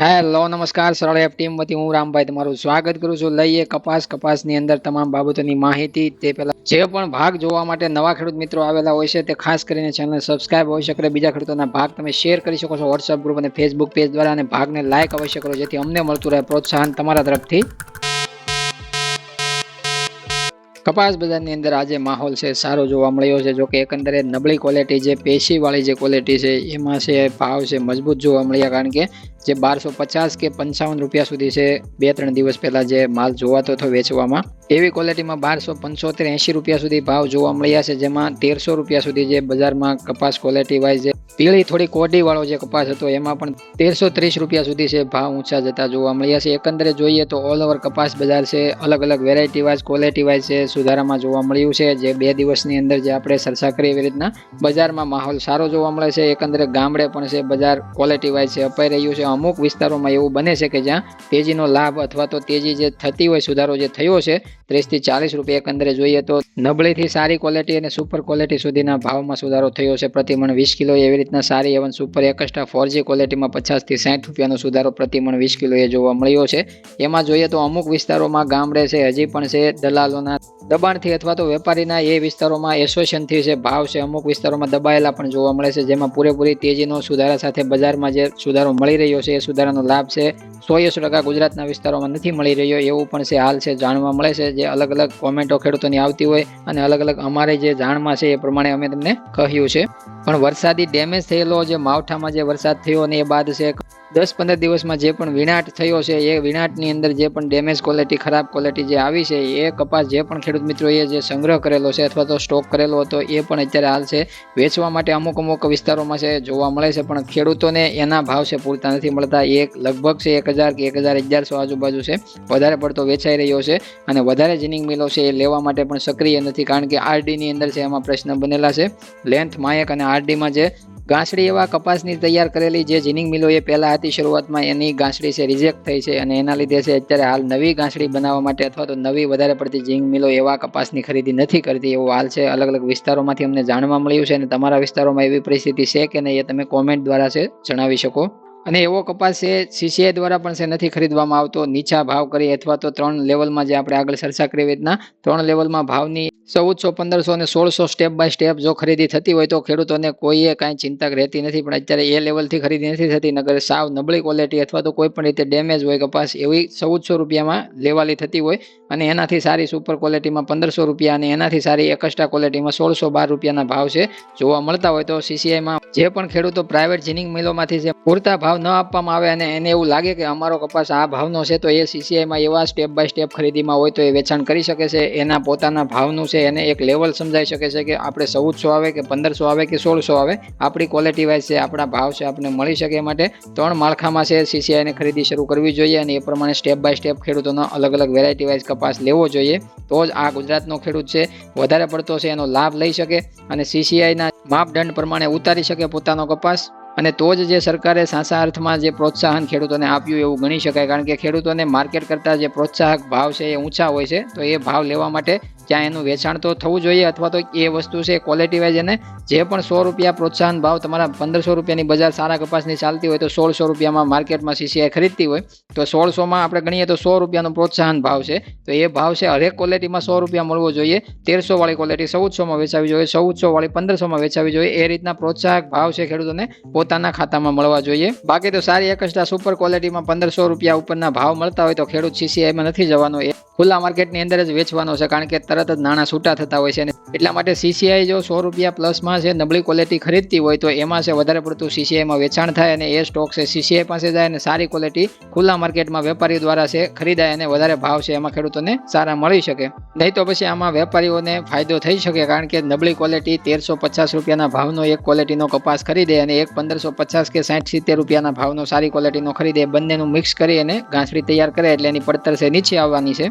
Hello, નમસ્કાર, સરળ F team વતી હું રામભાઈ તમારું સ્વાગત કરું છું. લઈએ કપાસ, કપાસની અંદર તમામ બાબતોની માહિતી. તે પહેલા જે પણ ભાગ જોવા માટે નવા ખેડૂત મિત્રો આવેલા હોય છે, તે ખાસ કરીને ચેનલ સબસ્ક્રાઇબ હોઈ શકે બીજા ખેડૂતોના ભાગ તમે શેર કરી શકો છો. વોટ્સઅપ ગ્રુપ અને ફેસબુક પેજ દ્વારા અને ભાગને લાઇક અવશ્ય કરો, જેથી અમને મળતું રહે પ્રોત્સાહન તમારા તરફથી. કપાસ બજારની અંદર આજે માહોલ છે, સારો જોવા મળ્યો છે. જો કે એકંદરે નબળી ક્વોલિટી જે પેશીવાળી જે ક્વોલિટી છે, એમાં છે ભાવ છે મજબૂત જોવા મળ્યા કારણ કે જે બારસો પચાસ કે પંચાવન રૂપિયા સુધી છે, બે ત્રણ દિવસ પહેલાં જે માલ જોવાતો હતો વેચવામાં. એવી ક્વોલિટીમાં બારસો પંચોતેર એંશી રૂપિયા સુધી ભાવ જોવા મળ્યા છે, જેમાં તેરસો રૂપિયા સુધી જે બજારમાં કપાસ ક્વોલિટી વાઇઝ પીળી થોડી કોડી વાળો જે કપાસ હતો, એમાં પણ તેરસો ત્રીસ રૂપિયા સુધી છે ભાવ ઊંચા જતા જોવા મળ્યા છે. એકંદરે જોઈએ તો ઓલ ઓવર કપાસ બજાર છે, અલગ અલગ વેરાયટી વાઇઝ ક્વોલિટી વાઇઝ છે, સુધારામાં જોવા મળ્યું છે. જે બે દિવસની અંદર જે આપણે ચર્ચા કરી એવી રીતના બજારમાં માહોલ સારો જોવા મળે છે. એકંદરે ગામડે પણ છે, બજાર ક્વોલિટી વાઇઝ છે, અપાઈ રહ્યું છે. અમુક વિસ્તારોમાં એવું બને છે કે જ્યાં તેજીનો લાભ અથવા તો તેજી જે થતી હોય, સુધારો જે થયો છે ત્રીસથી ચાલીસ રૂપિયા એકંદરે જોઈએ તો નબળીથી સારી ક્વોલિટી અને સુપર ક્વોલિટી સુધીના ભાવમાં સુધારો થયો છે. પ્રતિમણ વીસ કિલો એવી રીતના સારી A one super extra four G ક્વોલિટીમાં પચાસથી સાઠ રૂપિયાનો સુધારો પ્રતિમણ વીસ કિલો એ જોવા મળ્યો છે. એમાં જોઈએ તો અમુક વિસ્તારોમાં ગામડે છે, હજી પણ છે, દલાલોના દબાણથી અથવા તો વેપારીના એ વિસ્તારોમાં એસોસિએશનથી છે ભાવ છે, અમુક વિસ્તારોમાં દબાયેલા પણ જોવા મળે છે, જેમાં પૂરેપૂરી તેજીનો સુધારા સાથે બજારમાં જે સુધારો મળી રહ્યો છે, એ સુધારાનો લાભ છે. સો સો ટકા ગુજરાતના વિસ્તારોમાં નથી મળી રહ્યો એવું પણ છે હાલ છે, જાણવા મળે છે. જે અલગ અલગ કોમેન્ટો ખેડૂતોની આવતી હોય અને અલગ અલગ અમારે જે જાણમાં છે એ પ્રમાણે અમે તમને કહ્યું છે. પણ વરસાદી ડેમેજ થયેલો જે માવઠામાં જે વરસાદ થયો અને એ બાદ છે દસ પંદર દિવસમાં જે પણ વિનાટ થયો છે, એ વિનાટની અંદર જે પણ ડેમેજ ક્વોલિટી ખરાબ ક્વોલિટી જે આવી છે, એ કપાસ જે પણ ખેડૂત મિત્રોએ જે સંગ્રહ કરેલો છે અથવા તો સ્ટોક કરેલો હતો, એ પણ અત્યારે હાલ છે. વેચવા માટે અમુક અમુક વિસ્તારોમાં છે, જોવા મળે છે, પણ ખેડૂતોને એના ભાવ છે, પૂરતા નથી મળતા. એક લગભગ છે, એક હજાર કે એક હજાર અગિયારસો આજુબાજુ છે. વધારે પડતો વેચાઈ રહ્યો છે અને વધારે જીનિંગ મિલો છે, એ લેવા માટે પણ સક્રિય નથી, કારણ કે આરડીની અંદર છે, એમાં પ્રશ્ન બનેલા છે. લેન્થ માયક અને આરડીમાં જે ગાંસડી એવા કપાસની તૈયાર કરેલી જે જીનિંગ મિલો એ પહેલાં હતી શરૂઆતમાં, એની ગાંસડી છે રિજેક્ટ થઈ છે અને એના લીધે છે અત્યારે હાલ નવી ગાંસડી બનાવવા માટે અથવા તો નવી વધારે પડતી જીનિંગ મિલો એવા કપાસની ખરીદી નથી કરતી એવો હાલ છે. અલગ અલગ વિસ્તારોમાંથી અમને જાણવા મળ્યું છે અને તમારા વિસ્તારોમાં એવી પરિસ્થિતિ છે કે નહીં એ તમે કોમેન્ટ દ્વારા છે જણાવી શકો. અને એવો કપાસ છે સીસીઆઈ દ્વારા પણ છે, નથી ખરીદવામાં આવતો. નીચા ભાવ કરી અથવા તો ત્રણ લેવલમાં જે આપણે આગળ ચર્ચા કરી રીતના, ત્રણ લેવલમાં ભાવની ચૌદસો, પંદરસો અને સોળસો સ્ટેપ બાય સ્ટેપ જો ખરીદી થતી હોય તો ખેડૂતોને કોઈએ કાંઈ ચિંતા રહેતી નથી, પણ અત્યારે એ લેવલથી ખરીદી નથી થતી. નગર સાવ નબળી ક્વોલિટી અથવા તો કોઈ પણ રીતે ડેમેજ હોય કપાસ એવી ચૌદસો રૂપિયામાં લેવાલી થતી હોય અને એનાથી સારી સુપર ક્વોલિટીમાં પંદરસો રૂપિયા અને એનાથી સારી એકસ્ટ્રા ક્વોલિટીમાં સોળસો બાર રૂપિયાના ભાવ છે. જોવા મળતા હોય તો સીસીઆઈમાં જે પણ ખેડૂતો પ્રાઇવેટ જીનિંગ મિલોમાંથી જે પૂરતા ભાવ ન આપવામાં આવે અને એને એવું લાગે કે અમારો કપાસ આ ભાવનો છે, તો એ સીસીઆઈમાં એવા સ્ટેપ બાય સ્ટેપ ખરીદીમાં હોય તો એ વેચાણ કરી શકે છે. એના પોતાના ભાવનું છે એને એક લેવલ સમજાઈ શકે છે કે આપણે ચૌદસો આવે કે પંદરસો આવે કે સોળસો આવે, આપણી ક્વોલિટી વાઇઝ છે, આપણા ભાવ છે આપણને મળી શકે માટે ત્રણ માળખામાં છે સીસીઆઈને ખરીદી શરૂ કરવી જોઈએ અને એ પ્રમાણે સ્ટેપ બાય સ્ટેપ ખેડૂતોનો અલગ અલગ વેરાયટી વાઇઝ કપાસ લેવો જોઈએ. તો જ આ ગુજરાતનો ખેડૂત છે, વધારે પડતો છે એનો લાભ લઈ શકે અને સીસીઆઈના માપદંડ પ્રમાણે ઉતારી શકે પોતાનો કપાસ. અને તો જ જે સરકારે સાસા અર્થમાં જે પ્રોત્સાહન ખેડૂતોને આપ્યું એવું ગણી શકાય, કારણ કે ખેડૂતોને માર્કેટ કરતાં જે પ્રોત્સાહક ભાવ છે એ ઊંચા હોય છે, તો એ ભાવ લેવા માટે ત્યાં એનું વેચાણ તો થવું જોઈએ અથવા તો એ વસ્તુ છે ક્વોલિટી વાઇઝ એને જે પણ સો રૂપિયા પ્રોત્સાહન ભાવ તમારા પંદરસો રૂપિયાની બજાર સારા કપાસની ચાલતી હોય તો સોળસો રૂપિયામાં માર્કેટમાં સીસીઆઈ ખરીદતી હોય, તો સોળસોમાં આપણે ગણીએ તો સો રૂપિયાનો પ્રોત્સાહન ભાવ છે. તો એ ભાવ છે હરેક ક્વોલિટીમાં સો રૂપિયા મળવો જોઈએ તેરસો વાળી ક્વોલિટી ચૌદસોમાં વેચાવી જોઈએ ચૌદસો વાળી પંદરસોમાં વેચાવી જોઈએ, એ રીતના પ્રોત્સાહક ભાવ છે ખેડૂતોને પોતાના ખાતામાં મળવા જોઈએ. બાકી તો સારી એકસ્ટા સુપર ક્વોલિટીમાં પંદરસો રૂપિયા ઉપરના ભાવ મળતા હોય તો ખેડૂત સીસીઆઈમાં નથી જવાનો. એ ખુલ્લા માર્કેટની અંદર જ વેચવાનો છે કારણ કે તરત જ નાણાં છૂટા થતા હોય છે એટલા માટે સીસીઆઈ જો સો રૂપિયા પ્લસમાં છે, નબળી ક્વોલિટી ખરીદતી હોય તો એમાં છે વધારે પડતું સીસીઆઈમાં વેચાણ થાય અને એ સ્ટોક છે સીસીઆઈ પાસે જાય અને સારી ક્વોલિટી ખુલ્લા માર્કેટમાં વેપારીઓ દ્વારા છે ખરીદાય અને વધારે ભાવ છે એમાં ખેડૂતોને સારા મળી શકે. નહીં તો પછી આમાં વેપારીઓને ફાયદો થઈ શકે કારણ કે નબળી ક્વોલિટી તેરસો પચાસ રૂપિયાના ભાવનો એક ક્વોલિટીનો કપાસ ખરીદે અને એક પંદરસો પચાસ કે સાઠ સિત્તેર રૂપિયાના ભાવનો સારી ક્વોલિટીનો ખરીદે. બંનેનું મિક્સ કરી અને ઘાસડી તૈયાર કરે એટલે એની પડતર છે નીચે આવવાની છે.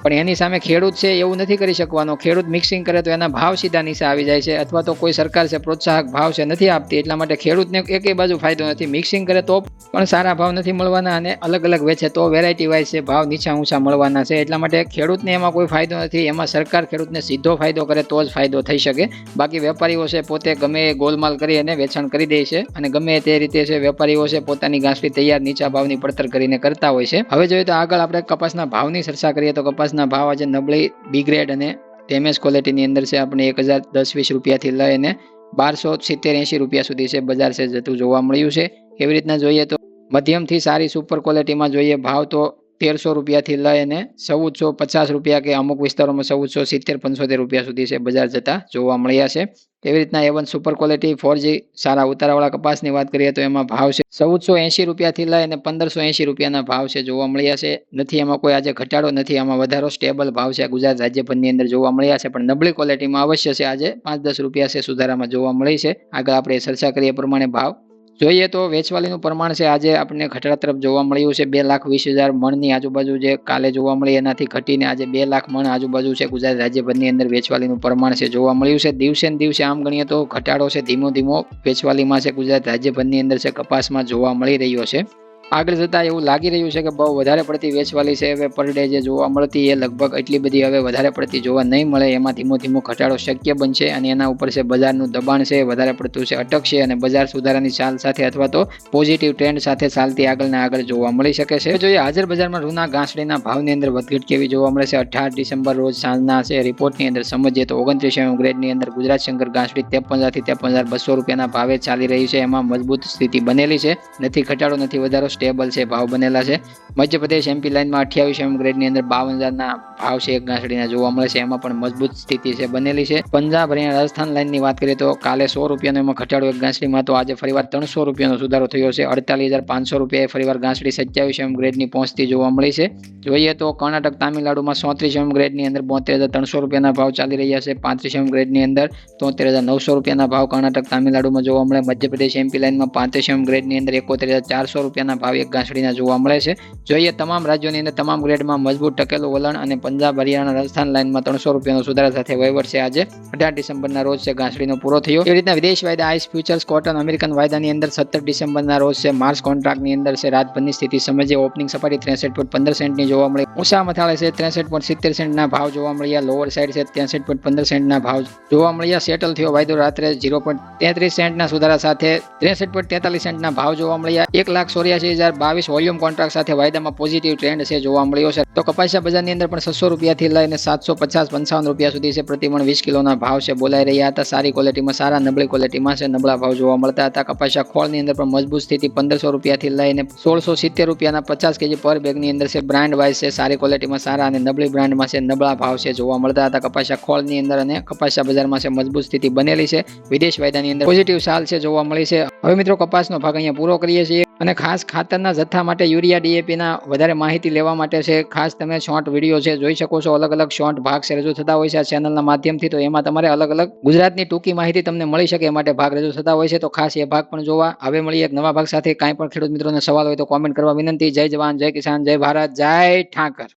પણ એની સામે ખેડૂત છે, એવું નથી કરી શકવાનો. ખેડૂત મિક્સિંગ કરે તો એના ભાવ સીધા નીચે આવી જાય છે, અથવા તો કોઈ સરકાર છે, પ્રોત્સાહક ભાવ છે, નથી આપતી. એટલા માટે ખેડૂતને એકેય બાજુ ફાયદો નથી. મિક્સિંગ કરે તો પણ સારા ભાવ નથી મળવાના અને અલગ અલગ વેચે તો વેરાયટી વાઇઝ છે, ભાવ નીચા ઊંચા મળવાના છે. એટલા માટે ખેડૂતને એમાં કોઈ ફાયદો નથી. એમાં સરકાર ખેડૂતને સીધો ફાયદો કરે તો જ ફાયદો થઈ શકે. બાકી વેપારીઓ છે, પોતે ગમે એ ગોલમાલ કરી અને વેચાણ કરી દે છે અને ગમે તે રીતે છે, વેપારીઓ છે, પોતાની ઘાસલી તૈયાર નીચા ભાવની પડતર કરીને કરતા હોય છે. હવે જોઈએ તો આગળ આપણે કપાસના ભાવની ચર્ચા કરીએ તો કપાસના ભાવ આજે નબળી બી ગ્રેડ અને ડેમેજ ક્વોલિટીની અંદર છે. આપણે એક હજાર દસ, વીસ રૂપિયાથી લઈને બારસો સિત્તેર, એંશી રૂપિયા સુધી છે બજાર છે, જતું જોવા મળ્યું છે. એવી રીતના જોઈએ તો મધ્યમથી સારી સુપર ક્વોલિટીમાં જોઈએ, ભાવ તો તેરસો રૂપિયાથી લઈને ચૌદસો પચાસ રૂપિયા કે અમુક વિસ્તારોમાં ચૌદસો, સિત્તેર, પંચોતેર રૂપિયા સુધી છે બજાર જતા જોવા મળ્યા છે. એવી રીતના A one super quality for સારા ઉતારાવાળા કપાસની વાત કરીએ તો એમાં ભાવ છે ચૌદસો એંશી રૂપિયાથી લઈને પંદરસો એંશી રૂપિયાના ભાવ છે જોવા મળ્યા છે. નથી એમાં કોઈ આજે ઘટાડો, નથી આમાં વધારો સ્ટેબલ ભાવ છે. ગુજરાત રાજ્યભરની અંદર જોવા મળ્યા છે પણ નબળી ક્વોલિટીમાં અવશ્ય છે. આજે પાંચ દસ રૂપિયા છે સુધારામાં જોવા મળી છે. આગળ આપણે ચર્ચા કરીએ પ્રમાણે ભાવ. જોઈએ તો વેચવાલીનું પ્રમાણ છે, આજે આપણને ઘટાડા તરફ જોવા મળ્યું છે, બે લાખ વીસ હજાર મણની આજુબાજુ જે કાલે જોવા મળી, એનાથી ઘટીને આજે બે લાખ મણ આજુબાજુ છે, ગુજરાત રાજ્યભરની અંદર વેચવાલીનું પ્રમાણ છે, જોવા મળ્યું છે. દિવસે ને દિવસે આમ ગણીએ તો ઘટાડો છે, ધીમો ધીમો વેચવાલીમાં છે, ગુજરાત રાજ્યભરની અંદર છે, કપાસમાં જોવા મળી રહ્યો છે. આગળ જતાં એવું લાગી રહ્યું છે કે બહુ વધારે પડતી વેચવાલી છે હવે પર ડે જે જોવા મળતી એ લગભગ એટલી બધી હવે વધારે પડતી જોવા નહીં મળે. એમાં ધીમો ધીમો ઘટાડો શક્ય બનશે અને એના ઉપર છે બજારનું દબાણ છે, વધારે પડતું છે અટકશે અને બજાર સુધારાની ચાલ સાથે અથવા તો પોઝિટિવ ટ્રેન્ડ સાથે ચાલતી આગળને આગળ જોવા મળી શકે છે. જોઈએ હાજર બજારમાં રૂના ઘાસડીના ભાવની અંદર વધઘટ કેવી જોવા મળે છે? અઢાર ડિસેમ્બર રોજ સાંજના છે રિપોર્ટની અંદર સમજીએ તો ઓગણત્રીસ એમ ગ્રેડની અંદર ગુજરાત શંકર ઘાસડી ત્રેપન હજારથી ત્રેપન હજાર બસો રૂપિયાના ભાવે ચાલી રહી છે. એમાં મજબૂત સ્થિતિ બનેલી છે. નથી ઘટાડો, નથી વધારો સ્ટેબલ છે, ભાવ બનેલા છે. મધ્યપ્રદેશ એમપી લાઇનમાં અઠ્યાવીસ એમ ગ્રેડની અંદર બાવન હજારના ભાવ છે, એક ઘાસડીના જોવા મળે છે. એમાં પણ મજબૂત સ્થિતિ છે, બનેલી છે. પંજાબ હરિયાણા રાજસ્થાન લાઇનની વાત કરીએ તો કાલે સો રૂપિયાનો એમાં ઘટાડો એક ઘાસડીમાં તો આજે ફરીવાર ત્રણસો રૂપિયાનો સુધારો થયો છે. અડતાલીસ હજાર પાંચસો રૂપિયાએ ફરીવાર ઘાસડી સત્યાવીસ એમ ગ્રેડની પહોંચતી જોવા મળી છે. જોઈએ તો કર્ણાટક, તામિલનાડુમાં સોત્રીસ એમ ગ્રેડની અંદર બોતેર હજાર ત્રણસો રૂપિયાના ભાવ ચાલી રહ્યા છે. પાંત્રીસ એમ ગ્રેડની અંદર તોતેર હજાર નવસો રૂપિયાના ભાવ કર્ણાટક, તામિલનાડુમાં જોવા મળે. મધ્યપ્રદેશ એમપી લાઇનમાં પાંત્રીસ એમ ગ્રેડની અંદર એકોતેર હજાર ચારસો રૂપિયાના ભાવ એક ઘાસડીના જોવા મળે છે. જોઈએ તમામ રાજ્યોની અંદર તમામ ગ્રેડમાં મજબૂત ટકેલું વલણ અને પંજાબ, હરિયાણા, રાજસ્થાન લાઇનમાં ત્રણસો રૂપિયાનો સુધારા સાથે વહીવટ છે. આજે અઢાર ડિસેમ્બરના રોજ છે ઘાસડીનો પૂરો થયો. એવી રીતના વિદેશ વાયદા, આઈસ ફ્યુચર્સ, કોટન, અમેરિકન વાયદાની અંદર સત્તર ડિસેમ્બરના રોજ છે માર્ચ કોન્ટ્રાક્ટની અંદર છે. રાતભરની સ્થિતિ સમજે ઓપનિંગ સપાટી ત્રેસઠ પોઈન્ટ પંદર સેન્ટની જોવા મળી. ઊંચા મથાળે છે ત્રેસઠ પોઈન્ટ સિત્તેર સેન્ટના ભાવ જોવા મળ્યા. લોઅર સાઈડ છે ત્રેસઠ પોઈન્ટ પંદર સેન્ટના ભાવ જોવા મળ્યા. સેટલ થયો વાયદો રાત્રે ઝીરો પોઈન્ટ તેત્રીસ સેન્ટના સુધારા સાથે ત્રેસઠ પોઈન્ટ તેતાલીસ સેન્ટના ભાવ જોવા મળ્યા. એક લાખ ચોર્યાસી હજાર બાવીસ વોલ્યુમ કોન્ટ્રાક્ટ સાથે વાયદામાં પોઝિટિવ ટ્રેન્ડ છે જોવા મળ્યો છે. તો કપાસિયા બજારની અંદર પણ છસો રૂપિયાથી લઈને સાતસો પચાસ પંચાવન રૂપિયા સુધી છે. પ્રતિમણ વીસ કિલોના ભાવ છે. બોલાઈ રહ્યા હતા. સારી ક્વોલિટીમાં સારા, નબળી ક્વોલિટીમાં છે. નબળા ભાવ જોવા મળતા હતા. કપાસિયા ખોળની અંદર પણ મજબૂત સ્થિતિ પંદરસો રૂપિયાથી લઈને સોળસો સિત્તેર રૂપિયાના પચાસ કેજી પર બેગની અંદર છે. બ્રાન્ડ વાઇઝ છે. સારી ક્વોલિટીમાં સારા અને નબળી બ્રાન્ડમાં છે. નબળા ભાવ છે જોવા મળતા હતા. કપાસિયા ખોળની અંદર અને કપાસિયા બજારમાં છે મજબૂત સ્થિતિ બનેલી છે. વિદેશ વાયદાની અંદર પોઝિટિવ સાલ છે જોવા મળી છે. હવે મિત્રો કપાસનો ભાગ અહીંયા પૂરો કરીએ છીએ. અને ખાસ ખાતરના જથ્થા માટે યુરિયા ડીએપીના વધારે માહિતી લેવા માટે છે. ખાસ તમે શોર્ટ વીડિયો છે, જોઈ શકો છો. અલગ અલગ શોર્ટ ભાગ છે, રજૂ થતા હોય છે આ ચેનલના માધ્યમથી. તો એમાં તમારે અલગ અલગ ગુજરાતની ટૂંકી માહિતી તમને મળી શકે, એ માટે ભાગ રજૂ થતા હોય છે. તો ખાસ એ ભાગ પણ જોવા. હવે મળીએ એક નવા ભાગ સાથે. કાંઈ પણ ખેડૂત મિત્રોને સવાલ હોય તો કોમેન્ટ કરવા વિનંતી. જય જવાન, જય કિસાન, જય ભારત, જય ઠાકર.